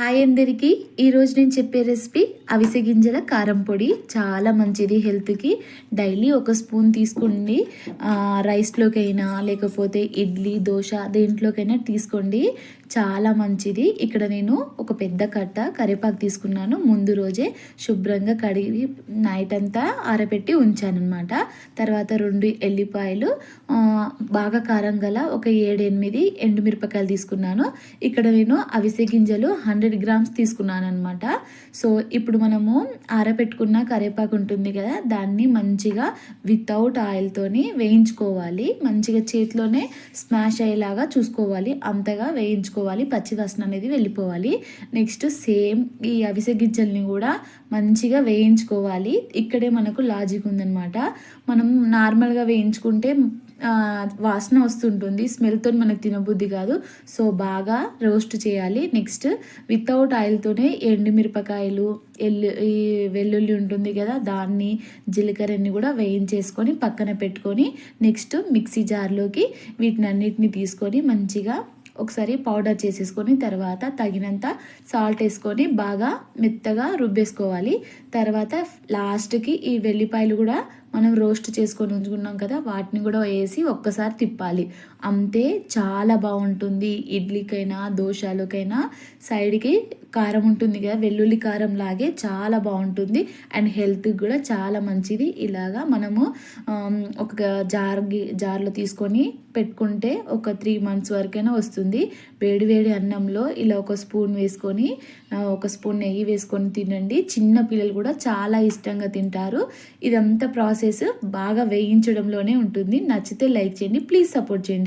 Hi అందరికీ. ఈరోజు నేను చెప్పే రెసిపీ అవిసె గింజల కారం పొడి. చాలా మంచిది హెల్త్కి డైలీ ఒక స్పూన్ తీసుకోండి. రైస్లోకైనా లేకపోతే ఇడ్లీ దోశ దేంట్లోకైనా తీసుకోండి. చాలా మంచిది. ఇక్కడ నేను ఒక పెద్ద కట్ట కరివేపాకు తీసుకున్నాను. ముందు రోజే శుభ్రంగా కడిగి నైట్ అంతా ఆరబెట్టి ఉంచానమాట తర్వాత రెండు ఎల్లిపాయలు బాగా కారం గల ఒక ఏడు ఎనిమిది ఎండుమిరపకాయలు తీసుకున్నాను. ఇక్కడ నేను అవిసె గింజలు హండ్రెడ్ గ్రామ్స్ తీసుకున్నాను అనమాట సో ఇప్పుడు మనము ఆరబెట్టుకున్న కరివేపాకు ఉంటుంది కదా దాన్ని మంచిగా వితౌట్ ఆయిల్తోని వేయించుకోవాలి. మంచిగా చేతిలోనే స్మాష్ అయ్యేలాగా చూసుకోవాలి. అంతగా వేయించుకోవాలి. పచ్చి వాసన అనేది వెళ్ళిపోవాలి. నెక్స్ట్ సేమ్ ఈ అవిసె గిజ్జల్ని కూడా మంచిగా వేయించుకోవాలి. ఇక్కడే మనకు లాజిక్ ఉందనమాట మనం నార్మల్గా వేయించుకుంటే వాసన వస్తుంటుంది. స్మెల్తో మనకు తినబుద్ధి కాదు. సో బాగా రోస్ట్ చేయాలి. నెక్స్ట్ వితౌట్ ఆయిల్తోనే ఎండుమిరపకాయలు ఎల్లు ఈ వెల్లుల్లి ఉంటుంది కదా దాన్ని జీలకర్రని కూడా వేయించేసుకొని పక్కన పెట్టుకొని నెక్స్ట్ మిక్సీ జార్లోకి వీటిని అన్నిటిని తీసుకొని మంచిగా ఒకసారి పౌడర్ చేసేసుకొని తర్వాత తగినంత సాల్ట్ వేసుకొని బాగా మెత్తగా రుబ్బేసుకోవాలి. తర్వాత లాస్ట్కి ఈ వెల్లిపాయలు కూడా మనం రోస్ట్ చేసుకొని ఉంచుకున్నాం కదా వాటిని కూడా వేసి ఒక్కసారి తిప్పాలి. అంతే చాలా బాగుంటుంది. ఇడ్లీకైనా దోశలకైనా సైడ్కి కారం ఉంటుంది కదా వెల్లుల్లి కారం లాగే చాలా బాగుంటుంది. అండ్ హెల్త్కి కూడా చాలా మంచిది. ఇలాగా మనము ఒక జార్ జార్లో తీసుకొని పెట్టుకుంటే ఒక త్రీ మంత్స్ వరకైనా వస్తుంది. వేడి వేడి అన్నంలో ఇలా ఒక స్పూన్ వేసుకొని ఒక స్పూన్ నెయ్యి వేసుకొని తినండి. చిన్న పిల్లలు కూడా చాలా ఇష్టంగా తింటారు. ఇదంతా ప్రాసెస్ ప్రాసెస్ బాగా వేయించడంలోనే ఉంటుంది. నచ్చితే లైక్ చేయండి. ప్లీజ్ సపోర్ట్ చేయండి.